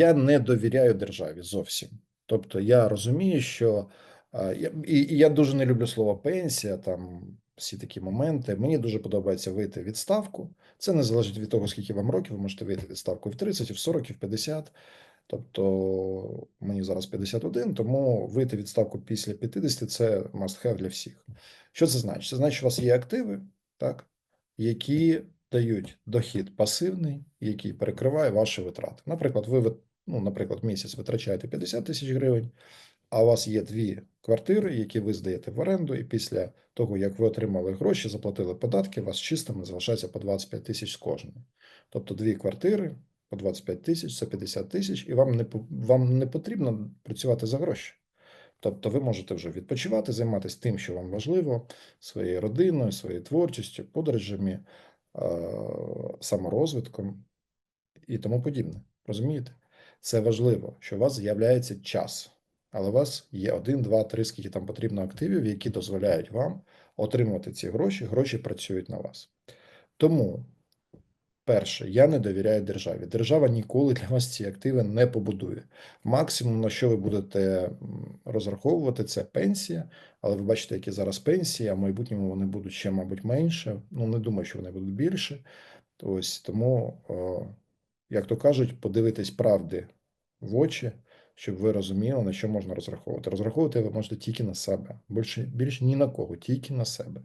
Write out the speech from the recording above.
я не довіряю державі зовсім. Тобто, я розумію, що і, я дуже не люблю слово пенсія, там всі такі моменти. Мені дуже подобається вийти в відставку. Це не залежить від того, скільки вам років. Ви можете вийти в відставку в 30, і в 40, і в 50. Тобто мені зараз 51, тому вийти в відставку після 50 – це must have для всіх. Що це значить? Це значить, що у вас є активи, так, які дають дохід пасивний, який перекриває ваші витрати. Наприклад, ви ну, наприклад, місяць витрачаєте 50 тисяч гривень, а у вас є дві квартири, які ви здаєте в оренду, і після того, як ви отримали гроші, заплатили податки, у вас чистими залишається по 25 тисяч з кожної. Тобто дві квартири по 25 тисяч, це 50 тисяч, і вам не, вам не потрібно працювати за гроші. Тобто ви можете вже відпочивати, займатися тим, що вам важливо, своєю родиною, своєю творчістю, подорожами, саморозвитком і тому подібне. Розумієте? Це важливо, що у вас з'являється час, але у вас є один, два, три, скільки там потрібно активів, які дозволяють вам отримувати ці гроші. Гроші працюють на вас. Тому, перше, я не довіряю державі. Держава ніколи для вас ці активи не побудує. Максимум, на що ви будете розраховувати, це пенсія. Але ви бачите, які зараз пенсії, а в майбутньому вони будуть ще, мабуть, менше. Ну, не думаю, що вони будуть більше. Ось тому, як то кажуть, подивитись правди в очі, щоб ви розуміли, на що можна розраховувати. Розраховувати ви можете тільки на себе. Більше, більше ні на кого, тільки на себе.